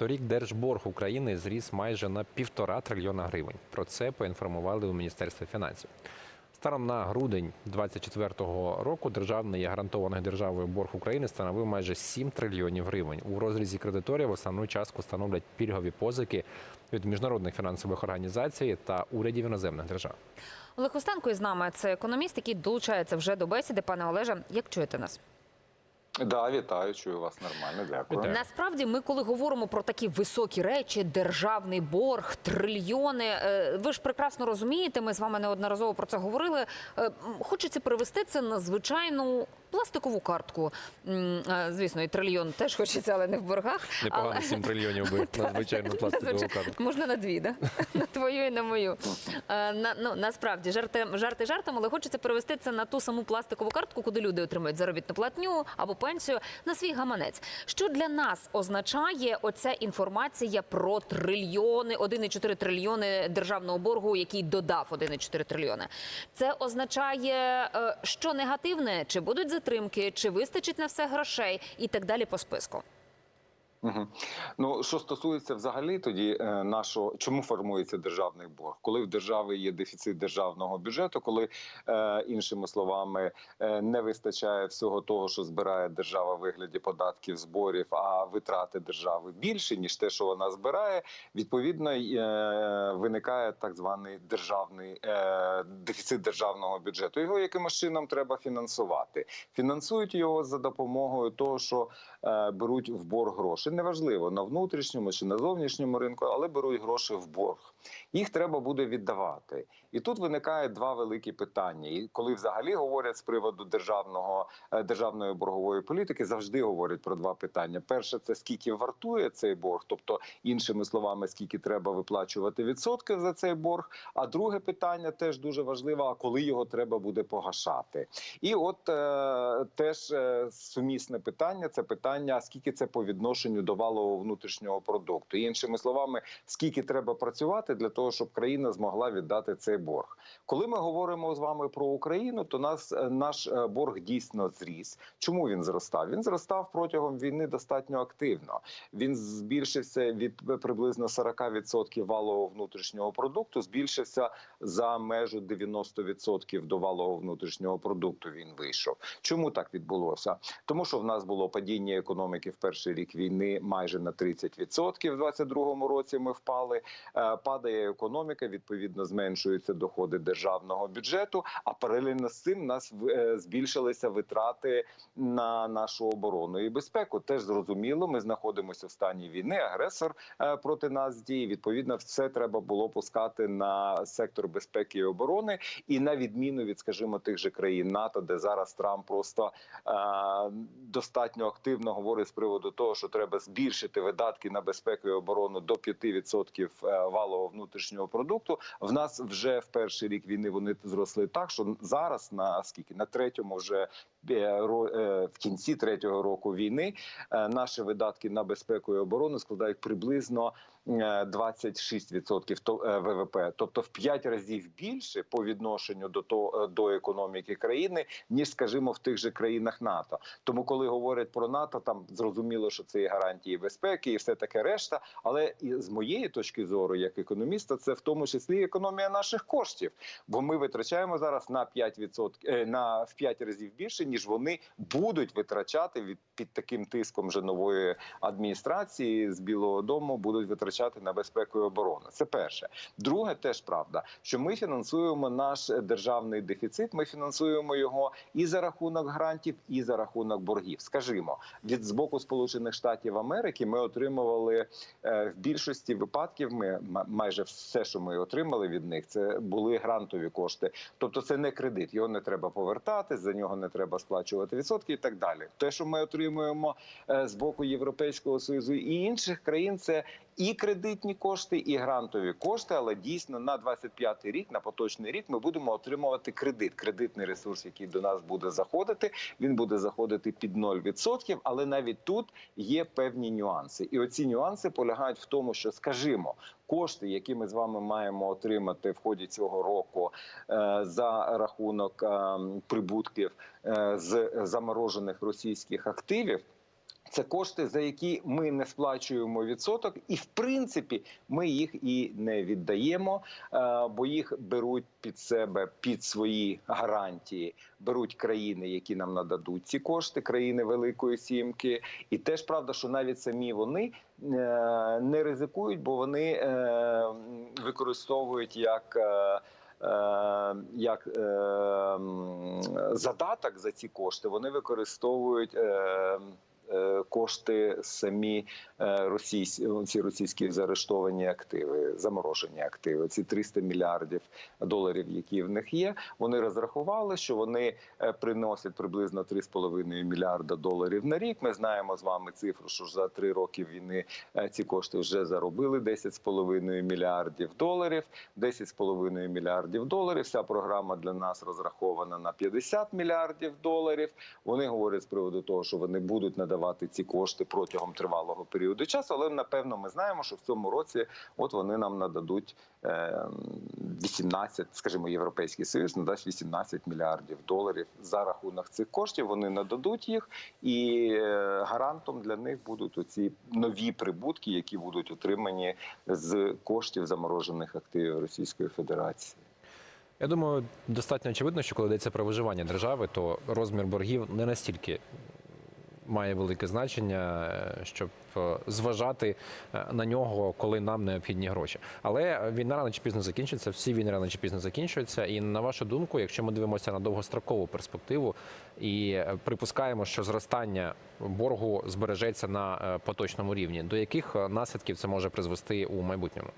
Торік держборг України зріс майже на півтора трильйона гривень. Про це поінформували у Міністерстві фінансів. Станом на грудень 2024 року державний гарантований державою борг України становив майже 7 трильйонів гривень. У розрізі кредиторів основну частку становлять пільгові позики від міжнародних фінансових організацій та урядів іноземних держав. Олег Костенко із нами це економіст, який долучається вже до бесіди. Пане Олеже, як чуєте нас? Да, вітаю, чую вас нормально. Дякую. Вітаю. Насправді, ми, коли говоримо про такі високі речі, державний борг, трильйони, е, ви ж прекрасно розумієте, ми з вами неодноразово про це говорили. е, Хочеться перевести це на звичайну пластикову картку. Е, Звісно, і трильйон теж хочеться, але не в боргах. Непогано Але- 7 трильйонів би на звичайну пластикову карту. Можна на дві, да? на твою і на мою. На, ну, насправді, жарти, жарти жартом, але хочеться перевести це на ту саму пластикову картку, куди люди отримують заробітну платню або пенсію на свій гаманець. Що для нас означає оця інформація про трильйони, 1,4 трильйони державного боргу, який додав 1,4 трильйони? Це означає, е, що негативне, чи будуть затримки, чи вистачить на все грошей і так далі по списку. Угу. Ну що стосується взагалі тоді е, нашого, чому формується державний борг? Коли в держави є дефіцит державного бюджету, коли е, іншими словами е, не вистачає всього того, що збирає держава в вигляді податків, зборів, а витрати держави більше ніж те, що вона збирає, відповідно е, виникає так званий державний е, дефіцит державного бюджету. Його якимось чином треба фінансувати. Фінансують його за допомогою того, що е, беруть в борг гроші. Неважливо на внутрішньому чи на зовнішньому ринку, але беруть гроші в борг. Їх треба буде віддавати. І тут виникає два великі питання. І коли взагалі говорять з приводу державного е, державної боргової політики, завжди говорять про два питання: перше, це скільки вартує цей борг, тобто іншими словами, скільки треба виплачувати відсотки за цей борг. А друге питання теж дуже важливе: а коли його треба буде погашати. І от е, теж е, сумісне питання це питання: скільки це по відношенню до валового внутрішнього продукту. Іншими словами, скільки треба працювати для того, щоб країна змогла віддати цей борг. Коли ми говоримо з вами про Україну, то нас е, наш е, борг дійсно зріс. Чому він зростав? Він зростав протягом війни достатньо активно. Він збільшився від е, приблизно 40% валового внутрішнього продукту, збільшився за межу 90% до валового внутрішнього продукту. Він вийшов. Чому так відбулося? Тому що в нас було падіння економіки в перший рік війни майже на 30%. В 22-му році ми впали. Е, Падає економіка, відповідно зменшуються доходи державного бюджету. А паралельно з цим нас е, збільшилися витрати на нашу оборону і безпеку. Теж зрозуміло, ми знаходимося в стані війни. Агресор е, проти нас діє. Відповідно, все треба було пускати на сектор безпеки і оборони, і на відміну від, скажімо, тих же країн НАТО, де зараз Трамп просто достатньо активно говорить з приводу того, що треба збільшити видатки на безпеку і оборону до 5% е, валового внутрішнього продукту. В нас вже в перший рік війни вони зросли так, що зараз на скільки на третьому вже е, е, в кінці третього року війни наші видатки на безпеку і оборону складають приблизно 26% то- е, ВВП, тобто в 5 разів більше по відношенню до того до економіки країни, ніж скажімо в тих же країнах НАТО. Тому, коли говорять про НАТО, там зрозуміло, що це і гарантії безпеки, і все таке решта. Але і з моєї точки зору, як економіста, це в тому числі економія наших коштів. Бо ми витрачаємо зараз на 5%, е, на в 5 разів більше, ніж вони будуть витрачати від під таким тиском вже нової адміністрації з Білого Дому будуть витрачати на безпеку і оборону. Це перше. Друге, теж правда, що ми фінансуємо наш державний дефіцит. Ми фінансуємо його і за рахунок грантів, і за рахунок боргів. Скажімо, від з боку Сполучених Штатів Америки ми отримували е, в більшості випадків. Ми майже все, що ми отримали від них, це були грантові кошти. Тобто, це не кредит, його не треба повертати, за нього не треба сплачувати відсотки і так далі. Те, що ми отримуємо е, з боку Європейського союзу і інших країн, це і кредитні кошти, і грантові кошти. Але дійсно на 25-й рік, на поточний рік, ми будемо отримувати кредит. Кредитний ресурс, який до нас буде заходити, він буде заходити під 0%, Але навіть тут є певні нюанси, і оці нюанси полягають в тому, що скажімо. Кошти, які ми з вами маємо отримати в ході цього року е, за рахунок е, прибутків е, з заморожених російських активів, Це кошти, за які ми не сплачуємо відсоток, і в принципі ми їх і не віддаємо, е, бо їх беруть під себе під свої гарантії. Беруть країни, які нам нададуть ці кошти, країни Великої Сімки. І теж правда, що навіть самі вони е, не ризикують, бо вони е, використовують як. Як е, задаток за ці кошти вони використовують е, кошти самі е, російські ці російські заарештовані активи, заморожені активи. Ці 300 мільярдів доларів, які в них є. Вони розрахували, що вони е, приносять приблизно 3,5 мільярда доларів на рік. Ми знаємо з вами цифру, що за три роки війни е, ці кошти вже заробили 10,5 мільярдів доларів. 10,5 мільярдів доларів. Вся програма для нас розрахована на 50 мільярдів доларів. Вони говорять з приводу того, що вони будуть надавати ці кошти протягом тривалого періоду часу. Але напевно ми знаємо, що в цьому році от вони нам нададуть е, 18, скажімо, європейський союз надасть 18 мільярдів доларів за рахунок цих коштів. Вони нададуть їх, і е, гарантом для них будуть оці нові прибутки, які будуть отримані з коштів заморожених активів Російської Федерації. Я думаю, достатньо очевидно, що коли йдеться про виживання держави, то розмір боргів не настільки має велике значення, е, щоб е, зважати е, на нього, коли нам необхідні гроші. Але війна рано чи пізно закінчиться, всі війни рано чи пізно закінчуються. І на вашу думку, якщо ми дивимося на довгострокову перспективу і припускаємо, що зростання боргу збережеться на поточному рівні, до яких наслідків це може призвести у майбутньому?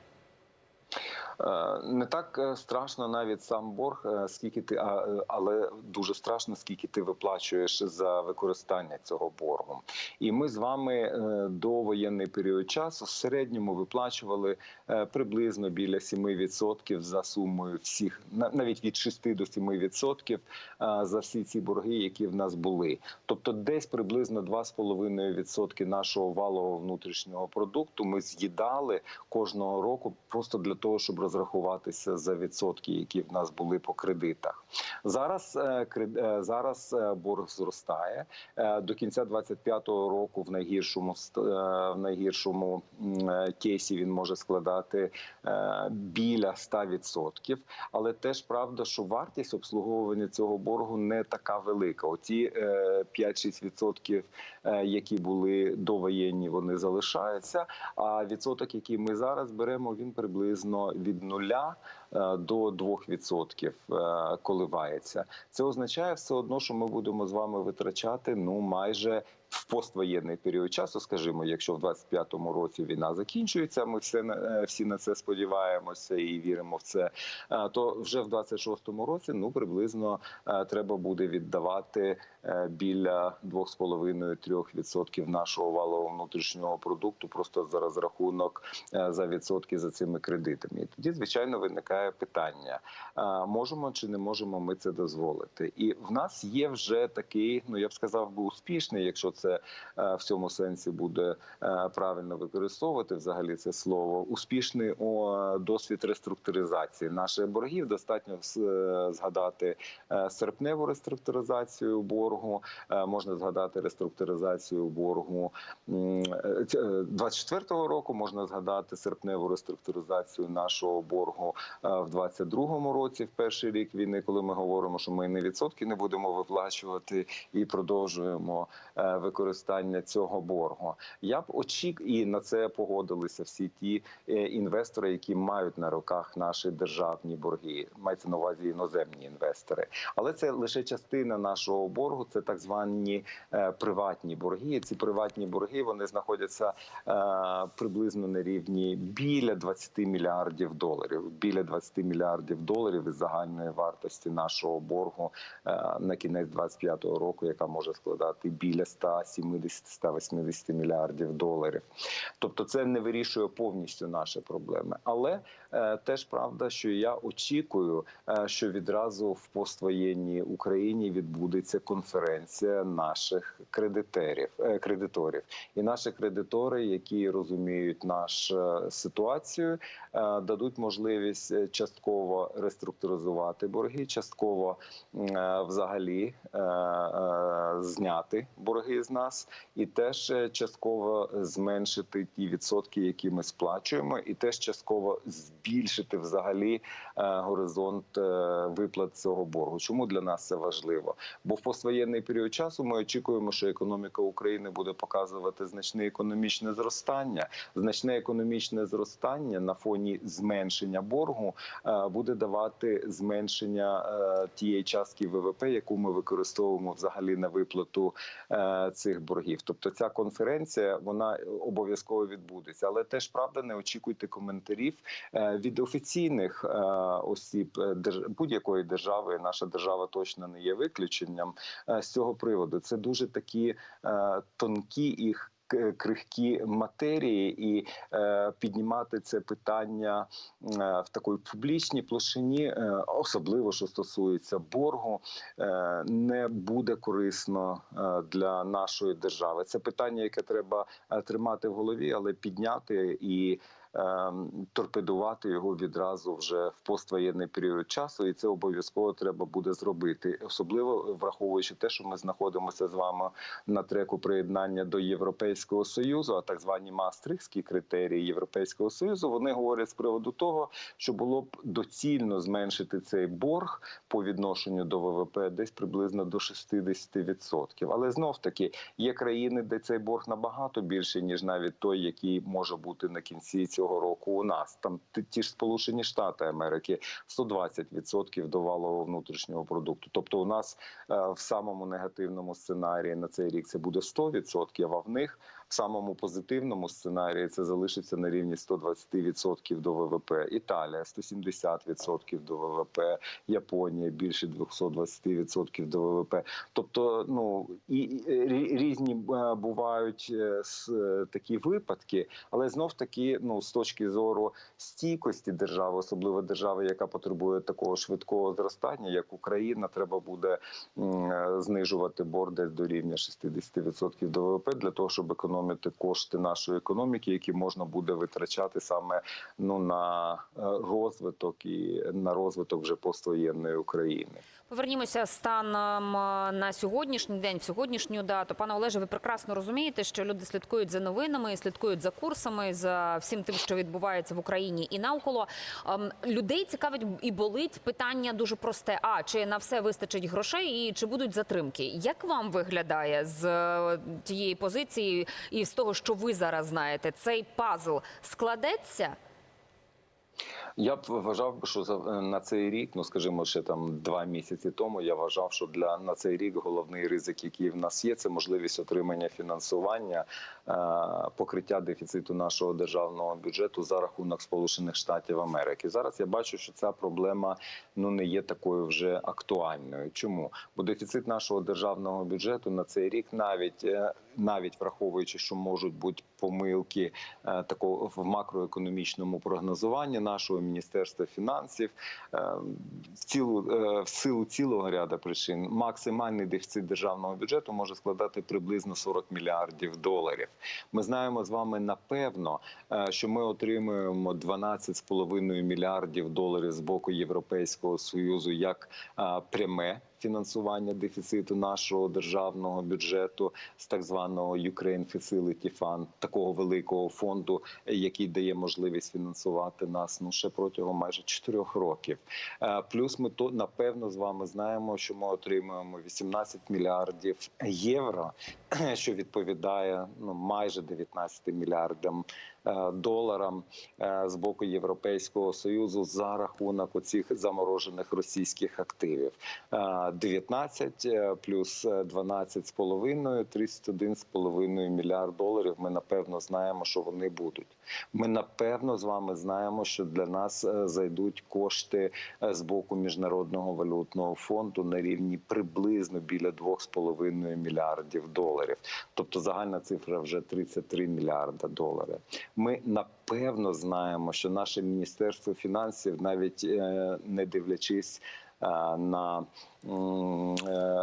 Е, Не так е, страшно навіть сам борг, е, скільки ти, але дуже страшно, скільки ти виплачуєш за використання цього боргу. І ми з вами до воєнний період часу в середньому виплачували приблизно біля 7% за сумою всіх, на- навіть від 6 до 7% е, за всі ці борги, які в нас були. Тобто, десь приблизно 2,5% нашого валового внутрішнього продукту ми з'їдали кожного року просто для того, щоб розрахуватися за відсотки, які в нас були по кредитах. Зараз е, е, зараз е, борг зростає до кінця 25-го року. В найгіршому в найгіршому кейсі він може складати біля 100%. Але теж правда, що вартість обслуговування цього боргу не така велика. Оці е, 5-6%, е, які були довоєнні, вони залишаються. А відсоток, який ми зараз беремо, він приблизно від нуля е, до 2% е, коливається. Це означає все одно, що ми будемо з вами витрачати ну майже. В поствоєнний період часу, скажімо, якщо в 25-му році війна закінчується, ми все е, всі на це сподіваємося і віримо в це. е, То вже в 26-му році ну приблизно е, треба буде віддавати біля 2,5-3% нашого валового внутрішнього продукту, просто за розрахунок за відсотки за цими кредитами. І тоді, звичайно, виникає питання: можемо чи не можемо ми це дозволити? І в нас є вже такий, ну я б сказав, би успішний, якщо це е, в цьому сенсі буде е, правильно використовувати взагалі це слово. Успішний досвід реструктуризації наших боргів. Достатньо е, згадати серпневу реструктуризацію боргу. Можна згадати реструктуризацію боргу м, е, ц- е, 24-го року. Можна згадати серпневу реструктуризацію нашого боргу в 22-му році, в перший рік війни, коли ми говоримо, що ми не відсотки не будемо виплачувати і продовжуємо е, використання цього боргу. Я б очік і на це погодилися всі ті е, інвестори, які мають на руках наші державні борги. Мається на увазі іноземні інвестори, але це лише частина нашого боргу. Це так звані е, приватні борги. Ці приватні борги вони знаходяться е, приблизно на рівні біля 20 мільярдів доларів. Біля 20 мільярдів доларів із загальної вартості нашого боргу на кінець 25-го року, яка може складати біля 170-180 мільярдів доларів. Тобто, це не вирішує повністю наші проблеми. Але теж правда, що я очікую, е, що відразу в поствоєнній Україні відбудеться конференція наших кредиторів, е, кредиторів. І наші кредитори, які розуміють нашу ситуацію, е, дадуть можливість е, частково реструктуризувати борги, частково е, взагалі е, е, зняти борги з нас, і теж е, частково зменшити ті відсотки, які ми сплачуємо, і теж частково збільшити взагалі е, горизонт е, виплат цього боргу. Чому для нас це важливо? Бо в поствоєнний період часу ми очікуємо, що економіка України буде показувати значне економічне зростання. Значне економічне зростання на фоні зменшення боргу е, буде давати зменшення тієї частки ВВП, яку ми використовуємо взагалі на виплату цих боргів. Тобто ця конференція вона обов'язково відбудеться, але теж правда не очікуйте коментарів від офіційних е, осіб е, будь-якої держави. Наша держава точно не є виключенням е, з цього приводу. Це дуже такі тонкі і крихкі матерії, і піднімати це питання в такій публічній площині, особливо що стосується боргу, не буде корисно для нашої держави. Це питання, яке треба тримати в голові, але підняти і. Е, Торпедувати його відразу вже в поствоєнний період часу, і це обов'язково треба буде зробити, особливо враховуючи те, що ми знаходимося з вами на треку приєднання до Європейського союзу, а так звані мастрихські критерії Європейського союзу. Вони говорять з приводу того, що було б доцільно зменшити цей борг по відношенню до ВВП десь приблизно до 60%. Але знов таки є країни, де цей борг набагато більший, ніж навіть той, який може бути на кінці цього року. У нас там ті ж Сполучені Штати Америки 120% до валового внутрішнього продукту. Тобто, у нас е, в самому негативному сценарії на цей рік це буде 100%, а в них самому позитивному сценарії це залишиться на рівні 120% до ВВП. Італія 170% до ВВП, Японія більше 220% до ВВП. Тобто, ну і і різні е, бувають е, е, такі випадки, але знов таки, ну з точки зору стійкості держави, особливо держави, яка потребує такого швидкого зростання, як Україна, треба буде е, знижувати борг десь до рівня 60% до ВВП для того, щоб економити кошти нашої економіки, які можна буде витрачати саме ну на е, розвиток і на розвиток вже поствоєнної України. Повернімося станом е, на сьогоднішній день, в сьогоднішню дату. Пане Олеже, ви прекрасно розумієте, що люди слідкують за новинами, слідкують за курсами, за всім тим, що відбувається в Україні і навколо. Ем, Людей цікавить і болить питання дуже просте: а чи на все вистачить грошей, і чи будуть затримки? Як вам виглядає з е, тієї позиції і з того, що ви зараз знаєте, цей пазл складеться? Я б вважав, що за на цей рік, ну скажімо, ще там два місяці тому, я вважав, що для на цей рік головний ризик, який в нас є, це можливість отримання фінансування, е, покриття дефіциту нашого державного бюджету за рахунок Сполучених Штатів Америки. Зараз я бачу, що ця проблема ну не є такою вже актуальною. Чому? Бо дефіцит нашого державного бюджету на цей рік, навіть е, навіть враховуючи, що можуть бути помилки е, такого в макроекономічному прогнозуванні нашого міністерства фінансів, е, в цілу е, в силу цілого ряду причин максимальний дефіцит державного бюджету може складати приблизно 40 мільярдів доларів. Ми знаємо з вами напевно, що ми отримуємо 12,5 мільярдів доларів з боку Європейського союзу як пряме фінансування дефіциту нашого державного бюджету з так званого Ukraine Facility Fund, такого великого фонду, який дає можливість фінансувати нас ну ще протягом майже 4 років. Е, Плюс ми то напевно з вами знаємо, що ми отримуємо 18 мільярдів євро, що відповідає ну майже 19 мільярдам е, доларам е, з боку Європейського союзу за рахунок оцих заморожених російських активів. Е, 19 е, плюс е, 12 з половиною, 31,5 мільярд доларів. Ми напевно знаємо, що вони будуть. Ми напевно з вами знаємо, що для нас е, зайдуть кошти е, з боку міжнародного валютного фонду на рівні приблизно біля 2,5 мільярдів доларів. Тобто загальна цифра вже 33 мільярда доларів. Ми напевно знаємо, що наше міністерство фінансів, навіть е, не дивлячись на е,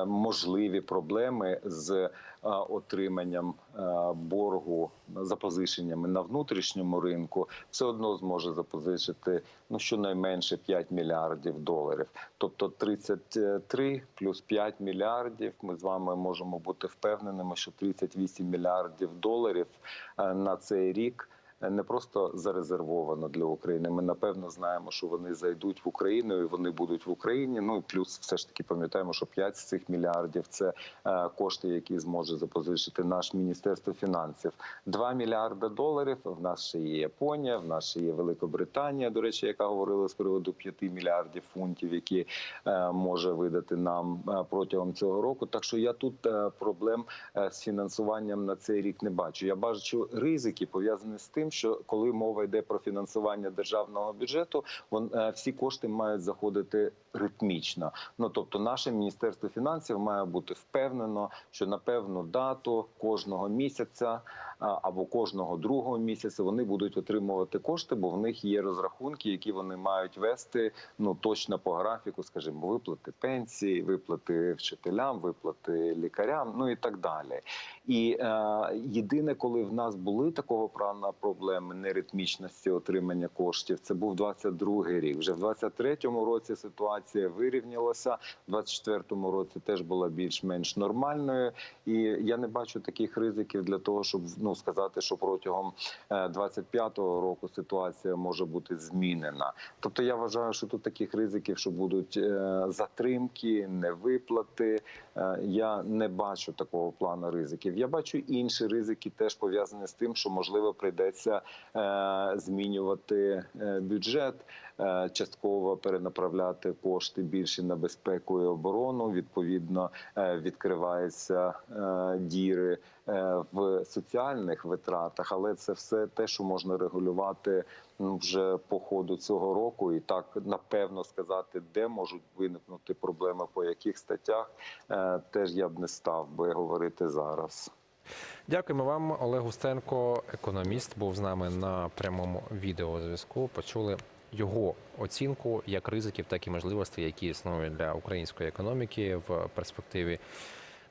можливі проблеми з е, отриманням е, боргу запозиченнями на внутрішньому ринку, все одно зможе запозичити ну щонайменше 5 мільярдів доларів. Тобто 33 плюс 5 мільярдів. Ми з вами можемо бути впевненими, що 38 мільярдів доларів е, на цей рік. Не просто зарезервовано для України. Ми напевно знаємо, що вони зайдуть в Україну і вони будуть в Україні. Ну плюс, все ж таки, пам'ятаємо, що 5 з цих мільярдів це е, кошти, які зможе запозичити наше міністерство фінансів. 2 мільярди доларів. В нас ще є Японія, в нас ще є Великобританія. До речі, яка говорила з приводу 5 мільярдів фунтів, які е, може видати нам е, протягом цього року. Так що я тут проблем з фінансуванням на цей рік не бачу. Я бачу ризики пов'язані з тим, що коли мова йде про фінансування державного бюджету, вон е, всі кошти мають заходити ритмічно. Ну тобто, наше міністерство фінансів має бути впевнено, що на певну дату кожного місяця або кожного другого місяця вони будуть отримувати кошти, бо в них є розрахунки, які вони мають вести ну точно по графіку, скажімо, виплати пенсії, виплати вчителям, виплати лікарям, ну і так далі. І е, єдине, коли в нас були такого плана проблеми неритмічності отримання коштів, це був 22-й рік. Вже в 23-му році ситуація вирівнялася. В 24-му році теж була більш-менш нормальною. І я не бачу таких ризиків для того, щоб ну сказати, що протягом е, 25-го року ситуація може бути змінена. Тобто я вважаю, що тут таких ризиків, що будуть е, затримки, невиплати. Е, Я не бачу такого плану ризиків. Я бачу інші ризики, теж пов'язані з тим, що можливо прийдеться е, змінювати е, бюджет, частково перенаправляти кошти більше на безпеку і оборону. Відповідно, відкриваються діри в соціальних витратах, але це все те, що можна регулювати вже по ходу цього року, і так напевно сказати, де можуть виникнути проблеми по яких статтях, е, теж я б не став би говорити зараз. Дякуємо вам, Олег Густенко, економіст, був з нами на прямому відеозв'язку. Почули його оцінку як ризиків, так і можливостей, які існують для української економіки в перспективі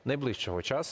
найближчого часу.